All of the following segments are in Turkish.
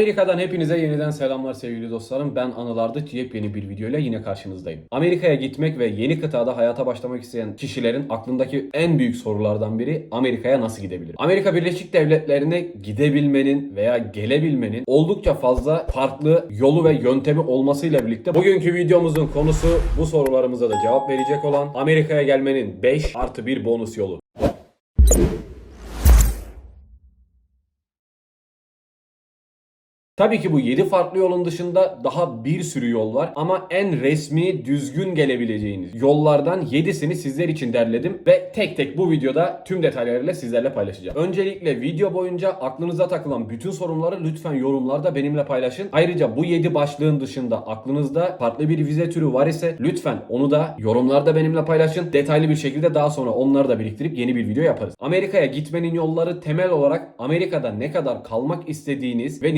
Amerika'dan hepinize yeniden selamlar sevgili dostlarım. Ben Anıl Ardıç yepyeni bir videoyla yine karşınızdayım. Amerika'ya gitmek ve yeni kıtada hayata başlamak isteyen kişilerin aklındaki en büyük sorulardan biri Amerika'ya nasıl gidebilir? Amerika Birleşik Devletleri'ne gidebilmenin veya gelebilmenin oldukça fazla farklı yolu ve yöntemi olmasıyla birlikte bugünkü videomuzun konusu bu sorularımıza da cevap verecek olan Amerika'ya gelmenin 5 artı 1 bonus yolu. Tabii ki bu 7 farklı yolun dışında daha bir sürü yol var ama en resmi düzgün gelebileceğiniz yollardan 7'sini sizler için derledim ve tek tek bu videoda tüm detaylarıyla sizlerle paylaşacağım. Öncelikle video boyunca aklınıza takılan bütün sorunları lütfen yorumlarda benimle paylaşın. Ayrıca bu 7 başlığın dışında aklınızda farklı bir vize türü var ise lütfen onu da yorumlarda benimle paylaşın. Detaylı bir şekilde daha sonra onları da biriktirip yeni bir video yaparız. Amerika'ya gitmenin yolları temel olarak Amerika'da ne kadar kalmak istediğiniz ve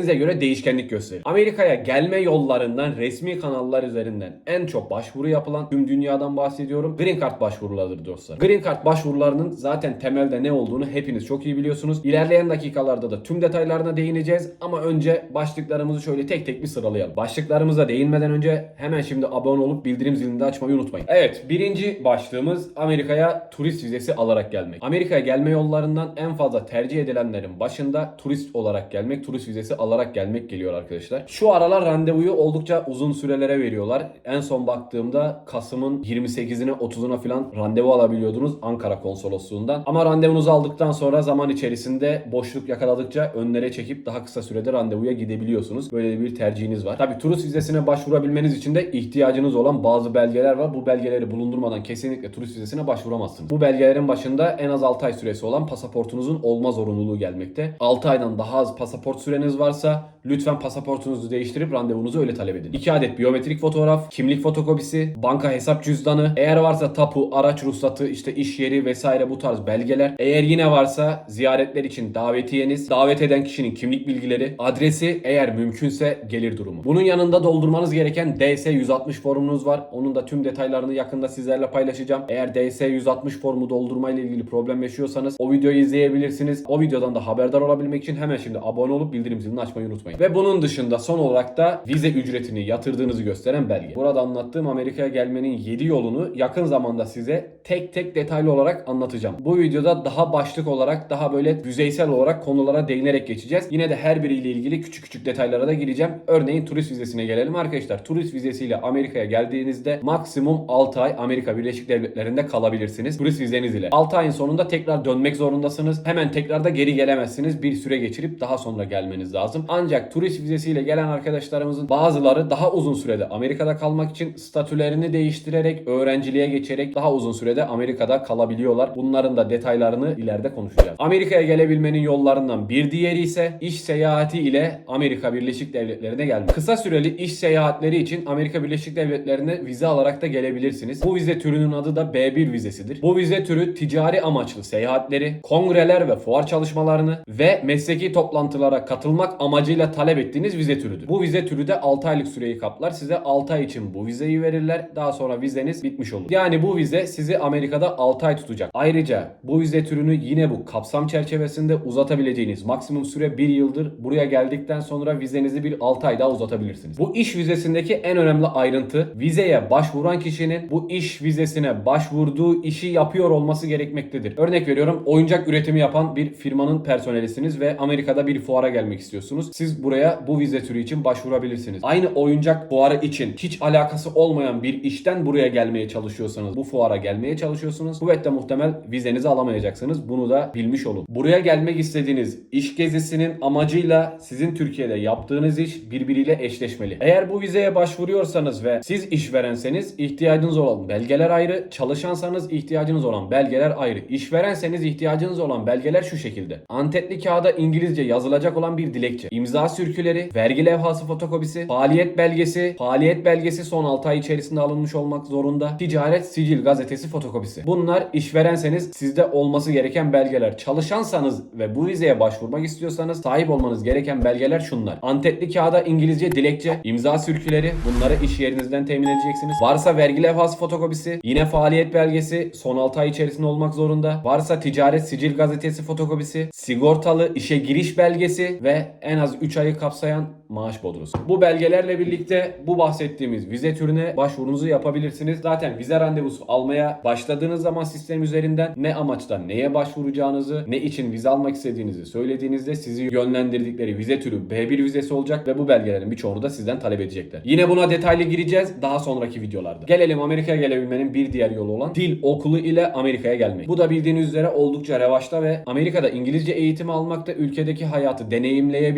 niteliklerinize göre değişkenlik gösterir. Amerika'ya gelme yollarından resmi kanallar üzerinden en çok başvuru yapılan tüm dünyadan bahsediyorum. Green Card başvurularıdır dostlar. Green Card başvurularının zaten temelde ne olduğunu hepiniz çok iyi biliyorsunuz. İlerleyen dakikalarda da tüm detaylarına değineceğiz ama önce başlıklarımızı şöyle tek tek bir sıralayalım. Başlıklarımıza değinmeden önce hemen şimdi abone olup bildirim zilini de açmayı unutmayın. Evet birinci başlığımız Amerika'ya turist vizesi alarak gelmek. Amerika'ya gelme yollarından en fazla tercih edilenlerin başında turist olarak gelmek, turist vizesi alarak gelmek geliyor arkadaşlar. Şu aralar randevuyu oldukça uzun sürelere veriyorlar. En son baktığımda Kasım'ın 28'ine 30'una falan randevu alabiliyordunuz Ankara konsolosluğundan. Ama randevunuzu aldıktan sonra zaman içerisinde boşluk yakaladıkça önlere çekip daha kısa sürede randevuya gidebiliyorsunuz. Böyle bir tercihiniz var. Tabi turist vizesine başvurabilmeniz için de ihtiyacınız olan bazı belgeler var. Bu belgeleri bulundurmadan kesinlikle turist vizesine başvuramazsınız. Bu belgelerin başında en az 6 ay süresi olan pasaportunuzun olma zorunluluğu gelmekte. 6 aydan daha az pasaport süreniz varsa lütfen pasaportunuzu değiştirip randevunuzu öyle talep edin. 2 adet biyometrik fotoğraf, kimlik fotokopisi, banka hesap cüzdanı, eğer varsa tapu, araç ruhsatı, işte iş yeri vesaire bu tarz belgeler. Eğer yine varsa ziyaretler için davetiyeniz, davet eden kişinin kimlik bilgileri, adresi eğer mümkünse gelir durumu. Bunun yanında doldurmanız gereken DS 160 formunuz var. Onun da tüm detaylarını yakında sizlerle paylaşacağım. Eğer DS 160 formu doldurmayla ilgili problem yaşıyorsanız o videoyu izleyebilirsiniz. O videodan da haberdar olabilmek için hemen şimdi abone olup bildirim zilini açmayı unutmayın. Ve bunun dışında son olarak da vize ücretini yatırdığınızı gösteren belge. Burada anlattığım Amerika'ya gelmenin 7 yolunu yakın zamanda size tek tek detaylı olarak anlatacağım. Bu videoda daha başlık olarak daha böyle yüzeysel olarak konulara değinerek geçeceğiz. Yine de her biriyle ilgili küçük küçük detaylara da gireceğim. Örneğin turist vizesine gelelim arkadaşlar. Turist vizesiyle Amerika'ya geldiğinizde maksimum 6 ay Amerika Birleşik Devletleri'nde kalabilirsiniz. Turist vizeniz ile. 6 ayın sonunda tekrar dönmek zorundasınız. Hemen tekrar da geri gelemezsiniz. Bir süre geçirip daha sonra gelmeniz lazım. Ancak turist vizesiyle gelen arkadaşlarımızın bazıları daha uzun sürede Amerika'da kalmak için statülerini değiştirerek öğrenciliğe geçerek daha uzun sürede Amerika'da kalabiliyorlar. Bunların da detaylarını ileride konuşacağız. Amerika'ya gelebilmenin yollarından bir diğeri ise iş seyahati ile Amerika Birleşik Devletleri'ne gelmek. Kısa süreli iş seyahatleri için Amerika Birleşik Devletleri'ne vize alarak da gelebilirsiniz. Bu vize türünün adı da B1 vizesidir. Bu vize türü ticari amaçlı seyahatleri, kongreler ve fuar çalışmalarını ve mesleki toplantılara katılmak amacıyla talep ettiğiniz vize türüdür. Bu vize türü de 6 aylık süreyi kaplar. Size 6 ay için bu vizeyi verirler. Daha sonra vizeniz bitmiş olur. Yani bu vize sizi Amerika'da 6 ay tutacak. Ayrıca bu vize türünü yine bu kapsam çerçevesinde uzatabileceğiniz maksimum süre 1 yıldır. Buraya geldikten sonra vizenizi bir 6 ay daha uzatabilirsiniz. Bu iş vizesindeki en önemli ayrıntı vizeye başvuran kişinin bu iş vizesine başvurduğu işi yapıyor olması gerekmektedir. Örnek veriyorum oyuncak üretimi yapan bir firmanın personelisiniz ve Amerika'da bir fuara gelmek istiyorsunuz. Siz buraya bu vize türü için başvurabilirsiniz. Aynı oyuncak fuarı için hiç alakası olmayan bir işten buraya gelmeye çalışıyorsanız, bu fuara gelmeye çalışıyorsunuz. Kuvvetle muhtemel vizenizi alamayacaksınız. Bunu da bilmiş olun. Buraya gelmek istediğiniz iş gezisinin amacıyla sizin Türkiye'de yaptığınız iş birbiriyle eşleşmeli. Eğer bu vizeye başvuruyorsanız ve siz işverenseniz ihtiyacınız olan belgeler ayrı, çalışansanız ihtiyacınız olan belgeler ayrı. İşverenseniz ihtiyacınız olan belgeler şu şekilde. Antetli kağıda İngilizce yazılacak olan bir dilekçe, imza sürküleri, vergi levhası fotokopisi, faaliyet belgesi, faaliyet belgesi son 6 ay içerisinde alınmış olmak zorunda, ticaret sicil gazetesi fotokopisi. Bunlar işverenseniz sizde olması gereken belgeler. Çalışansanız ve bu vizeye başvurmak istiyorsanız sahip olmanız gereken belgeler şunlar. Antetli kağıda İngilizce dilekçe, imza sürküleri bunları iş yerinizden temin edeceksiniz. Varsa vergi levhası fotokopisi, yine faaliyet belgesi son 6 ay içerisinde olmak zorunda. Varsa ticaret sicil gazetesi fotokopisi, sigortalı işe giriş belgesi ve en az 3 ayı kapsayan maaş bodrosu. Bu belgelerle birlikte bu bahsettiğimiz vize türüne başvurunuzu yapabilirsiniz. Zaten vize randevusu almaya başladığınız zaman sistem üzerinden ne amaçla neye başvuracağınızı, ne için vize almak istediğinizi söylediğinizde sizi yönlendirdikleri vize türü B1 vizesi olacak ve bu belgelerin birçoğunu da sizden talep edecekler. Yine buna detaylı gireceğiz daha sonraki videolarda. Gelelim Amerika'ya gelebilmenin bir diğer yolu olan dil okulu ile Amerika'ya gelmek. Bu da bildiğiniz üzere oldukça revaçta ve Amerika'da İngilizce eğitimi almakta ülkedeki hayatı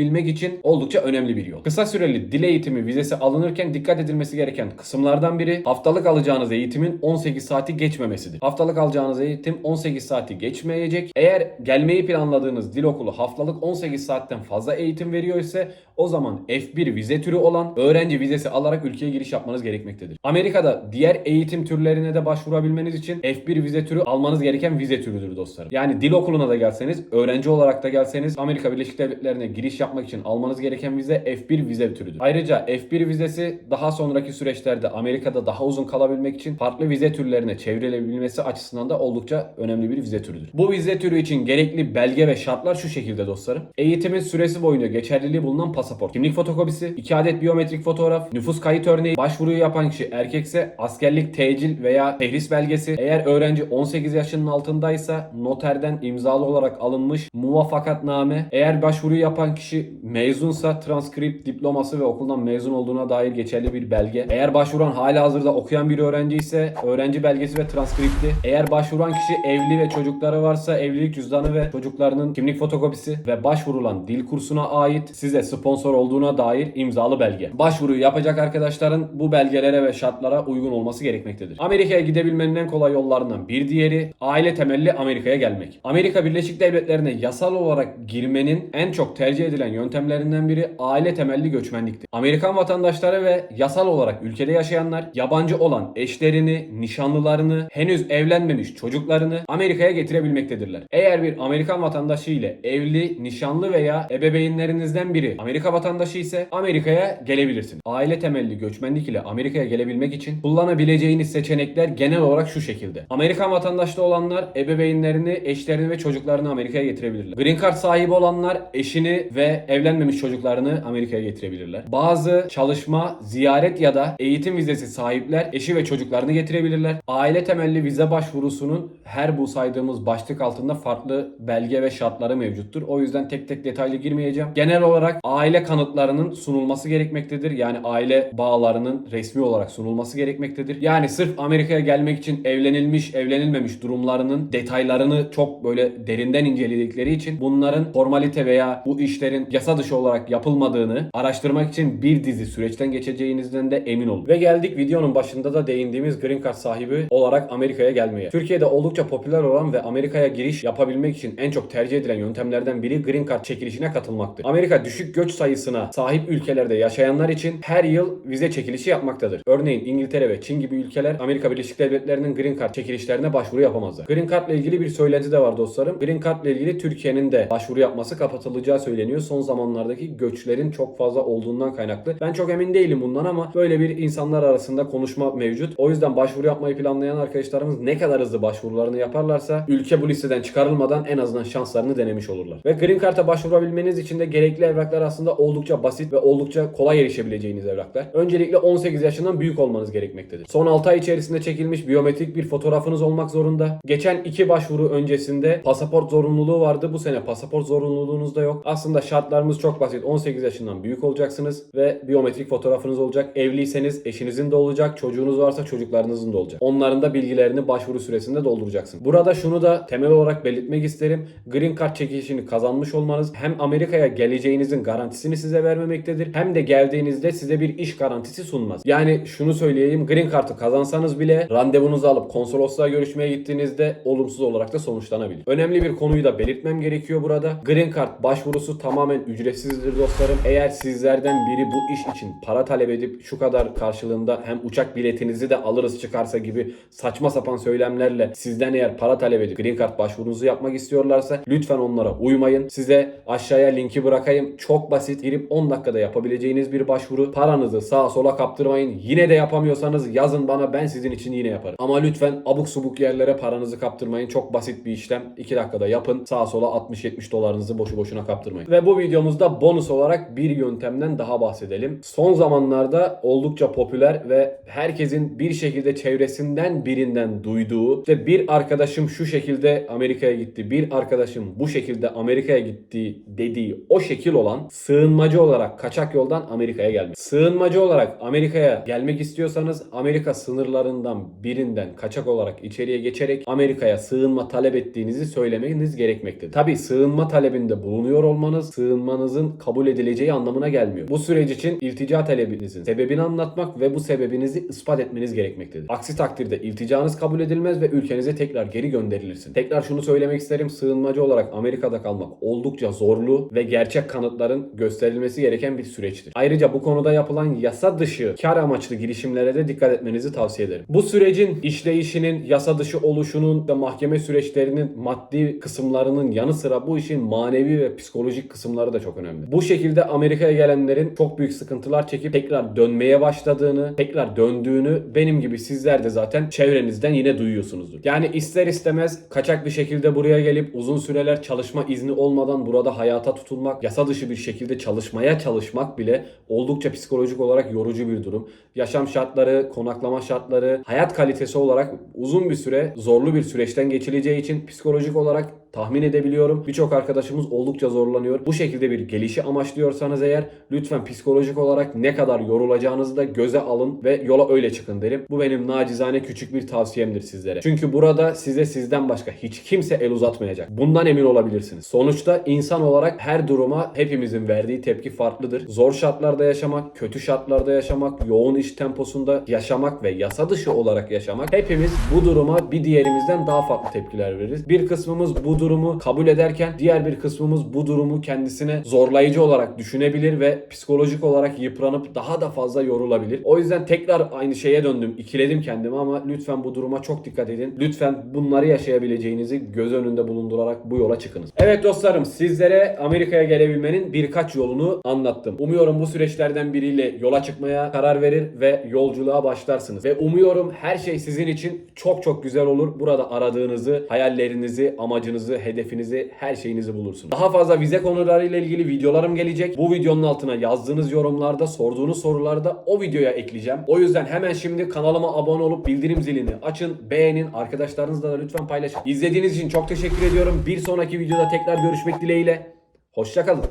deneyimleyebilmek için oldukça önemli bir yol. Kısa süreli dil eğitimi vizesi alınırken dikkat edilmesi gereken kısımlardan biri haftalık alacağınız eğitimin 18 saati geçmemesidir. Haftalık alacağınız eğitim 18 saati geçmeyecek. Eğer gelmeyi planladığınız dil okulu haftalık 18 saatten fazla eğitim veriyor ise o zaman F1 vize türü olan öğrenci vizesi alarak ülkeye giriş yapmanız gerekmektedir. Amerika'da diğer eğitim türlerine de başvurabilmeniz için F1 vize türü almanız gereken vize türüdür dostlarım. Yani dil okuluna da gelseniz, öğrenci olarak da gelseniz Amerika Birleşik Devletleri'ne giriş yapmak için almanız gereken vize F1 vize türüdür. Ayrıca F1 vizesi daha sonraki süreçlerde Amerika'da daha uzun kalabilmek için farklı vize türlerine çevrilebilmesi açısından da oldukça önemli bir vize türüdür. Bu vize türü için gerekli belge ve şartlar şu şekilde dostlarım. Eğitimin süresi boyunca geçerliliği bulunan pasaport, kimlik fotokopisi, 2 adet biyometrik fotoğraf, nüfus kayıt örneği, başvuruyu yapan kişi erkekse askerlik tecil veya tehris belgesi, eğer öğrenci 18 yaşının altındaysa noterden imzalı olarak alınmış muvaffakatname, eğer başvuruyu yapan kişi mezunsa transkript diploması ve okuldan mezun olduğuna dair geçerli bir belge, eğer başvuran hala hazırda okuyan bir öğrenci ise öğrenci belgesi ve transkripti, eğer başvuran kişi evli ve çocukları varsa evlilik cüzdanı ve çocuklarının kimlik fotokopisi ve başvurulan dil kursuna ait size sponsor olduğuna dair imzalı belge. Başvuruyu yapacak arkadaşların bu belgelere ve şartlara uygun olması gerekmektedir. Amerika'ya gidebilmenin en kolay yollarından bir diğeri aile temelli Amerika'ya gelmek. Amerika Birleşik Devletleri'ne yasal olarak girmenin en çok tercih edilen yöntemlerinden biri aile temelli göçmenliktir. Amerikan vatandaşları ve yasal olarak ülkede yaşayanlar yabancı olan eşlerini, nişanlılarını, henüz evlenmemiş çocuklarını Amerika'ya getirebilmektedirler. Eğer bir Amerikan vatandaşı ile evli, nişanlı veya ebeveynlerinizden biri Amerika vatandaşı ise Amerika'ya gelebilirsin. Aile temelli göçmenlik ile Amerika'ya gelebilmek için kullanabileceğiniz seçenekler genel olarak şu şekilde. Amerikan vatandaşlığı olanlar ebeveynlerini, eşlerini ve çocuklarını Amerika'ya getirebilirler. Green Card sahibi olanlar eşini ve evlenmemiş çocuklarını Amerika'ya getirebilirler. Bazı çalışma, ziyaret ya da eğitim vizesi sahipler eşi ve çocuklarını getirebilirler. Aile temelli vize başvurusunun her bu saydığımız başlık altında farklı belge ve şartları mevcuttur. O yüzden tek tek detaylı girmeyeceğim. Genel olarak aile kanıtlarının sunulması gerekmektedir. Yani aile bağlarının resmi olarak sunulması gerekmektedir. Yani sırf Amerika'ya gelmek için evlenilmiş, evlenilmemiş durumlarının detaylarını çok böyle derinden inceledikleri için bunların formalite veya bu işlerin yasa dışı olarak yapılmadığını araştırmak için bir dizi süreçten geçeceğinizden de emin olun. Ve geldik videonun başında da değindiğimiz Green Card sahibi olarak Amerika'ya gelmeye. Türkiye'de oldukça popüler olan ve Amerika'ya giriş yapabilmek için en çok tercih edilen yöntemlerden biri Green Card çekilişine katılmaktır. Amerika düşük göç sayısına sahip ülkelerde yaşayanlar için her yıl vize çekilişi yapmaktadır. Örneğin İngiltere ve Çin gibi ülkeler Amerika Birleşik Devletleri'nin Green Card çekilişlerine başvuru yapamazlar. Green Card ile ilgili bir söylenti de var dostlarım. Green Card ile ilgili Türkiye'nin de başvuru yapması kapatılacağı söyleniyor. Son zamanlardaki göçlerin çok fazla olduğundan kaynaklı. Ben çok emin değilim bundan ama böyle bir insanlar arasında konuşma mevcut. O yüzden başvuru yapmayı planlayan arkadaşlarımız ne kadar hızlı başvurularını yaparlarsa ülke bu listeden çıkarılmadan en azından şanslarını denemiş olurlar. Ve Green Card'a başvurabilmeniz için de gerekli evraklar aslında oldukça basit ve oldukça kolay erişebileceğiniz evraklar. Öncelikle 18 yaşından büyük olmanız gerekmektedir. Son 6 ay içerisinde çekilmiş biyometrik bir fotoğrafınız olmak zorunda. Geçen iki başvuru öncesinde pasaport zorunluluğu vardı. Bu sene pasaport zorunluluğunuz da yok. Aslında şartlarımız çok basit. 18 yaşından büyük olacaksınız ve biyometrik fotoğrafınız olacak. Evliyseniz eşinizin de olacak. Çocuğunuz varsa çocuklarınızın da olacak. Onların da bilgilerini başvuru süresinde dolduracaksın. Burada şunu da temel olarak belirtmek isterim. Green Card çekilişini kazanmış olmanız hem Amerika'ya geleceğinizin garantisini size vermemektedir hem de geldiğinizde size bir iş garantisi sunmaz. Yani şunu söyleyeyim. Green Card'ı kazansanız bile randevunuzu alıp konsolosluğa görüşmeye gittiğinizde olumsuz olarak da sonuçlanabilir. Önemli bir konuyu da belirtmem gerekiyor burada. Green Card başvurusu tamamen ücretsizdir dostlarım. Eğer sizlerden biri bu iş için para talep edip şu kadar karşılığında hem uçak biletinizi de alırız çıkarsa gibi saçma sapan söylemlerle sizden eğer para talep edip Green Card başvurunuzu yapmak istiyorlarsa lütfen onlara uymayın. Size aşağıya linki bırakayım. Çok basit. Girip 10 dakikada yapabileceğiniz bir başvuru. Paranızı sağa sola kaptırmayın. Yine de yapamıyorsanız yazın bana ben sizin için yine yaparım. Ama lütfen abuk subuk yerlere paranızı kaptırmayın. Çok basit bir işlem. 2 dakikada yapın. Sağa sola 60-70 dolarınızı boşu boşuna kaptırmayın. Ve bu videomuzda bonus olarak bir yöntemden daha bahsedelim. Son zamanlarda oldukça popüler ve herkesin bir şekilde çevresinden birinden duyduğu işte bir arkadaşım şu şekilde Amerika'ya gitti, bir arkadaşım bu şekilde Amerika'ya gitti dediği o şekil olan sığınmacı olarak kaçak yoldan Amerika'ya gelmek. Sığınmacı olarak Amerika'ya gelmek istiyorsanız Amerika sınırlarından birinden kaçak olarak içeriye geçerek Amerika'ya sığınma talep ettiğinizi söylemeniz gerekmektedir. Tabi sığınma talebinde bulunuyor olmanız sığınmanızın kabul edileceği anlamına gelmiyor. Bu süreç için iltica talebinizin sebebini anlatmak ve bu sebebinizi ispat etmeniz gerekmektedir. Aksi takdirde ilticanız kabul edilmez ve ülkenize tekrar geri gönderilirsin. Tekrar şunu söylemek isterim. Sığınmacı olarak Amerika'da kalmak oldukça zorlu ve gerçek kanıtların gösterilmesi gereken bir süreçtir. Ayrıca bu konuda yapılan yasa dışı kar amaçlı girişimlere de dikkat etmenizi tavsiye ederim. Bu sürecin işleyişinin yasa dışı oluşunun ve mahkeme süreçlerinin maddi kısımlarının yanı sıra bu işin manevi ve psikolojik kısımları da çok önemli. Bu şekilde Amerika'ya gelenlerin çok büyük sıkıntılar çekip tekrar dönmeye başladığını, tekrar döndüğünü benim gibi sizler de zaten çevrenizden yine duyuyorsunuzdur. Yani ister istemez kaçak bir şekilde buraya gelip uzun süreler çalışma izni olmadan burada hayata tutulmak, yasa dışı bir şekilde çalışmaya çalışmak bile oldukça psikolojik olarak yorucu bir durum. Yaşam şartları, konaklama şartları, hayat kalitesi olarak uzun bir süre zorlu bir süreçten geçileceği için psikolojik olarak tahmin edebiliyorum. Birçok arkadaşımız oldukça zorlanıyor. Bu şekilde bir gelişi amaçlıyorsanız eğer lütfen psikolojik olarak ne kadar yorulacağınızı da göze alın ve yola öyle çıkın derim. Bu benim nacizane küçük bir tavsiyemdir sizlere. Çünkü burada size sizden başka hiç kimse el uzatmayacak. Bundan emin olabilirsiniz. Sonuçta insan olarak her duruma hepimizin verdiği tepki farklıdır. Zor şartlarda yaşamak, kötü şartlarda yaşamak, yoğun iş temposunda yaşamak ve yasa dışı olarak yaşamak hepimiz bu duruma bir diğerimizden daha farklı tepkiler veririz. Bir kısmımız bu durumu kabul ederken diğer bir kısmımız bu durumu kendisine zorlayıcı olarak düşünebilir ve psikolojik olarak yıpranıp daha da fazla yorulabilir. O yüzden tekrar aynı şeye döndüm. ikiledim kendimi ama lütfen bu duruma çok dikkat edin. Lütfen bunları yaşayabileceğinizi göz önünde bulundurarak bu yola çıkınız. Evet dostlarım sizlere Amerika'ya gelebilmenin birkaç yolunu anlattım. Umuyorum bu süreçlerden biriyle yola çıkmaya karar verir ve yolculuğa başlarsınız. Ve umuyorum her şey sizin için çok çok güzel olur. Burada aradığınızı, hayallerinizi, amacınızı, hedefinizi, her şeyinizi bulursunuz. Daha fazla vize konularıyla ilgili videolarım gelecek. Bu videonun altına yazdığınız yorumlarda, sorduğunuz sorularda o videoya ekleyeceğim. O yüzden hemen şimdi kanalıma abone olup bildirim zilini açın, beğenin, arkadaşlarınızla da lütfen paylaşın. İzlediğiniz için çok teşekkür ediyorum. Bir sonraki videoda tekrar görüşmek dileğiyle. Hoşçakalın.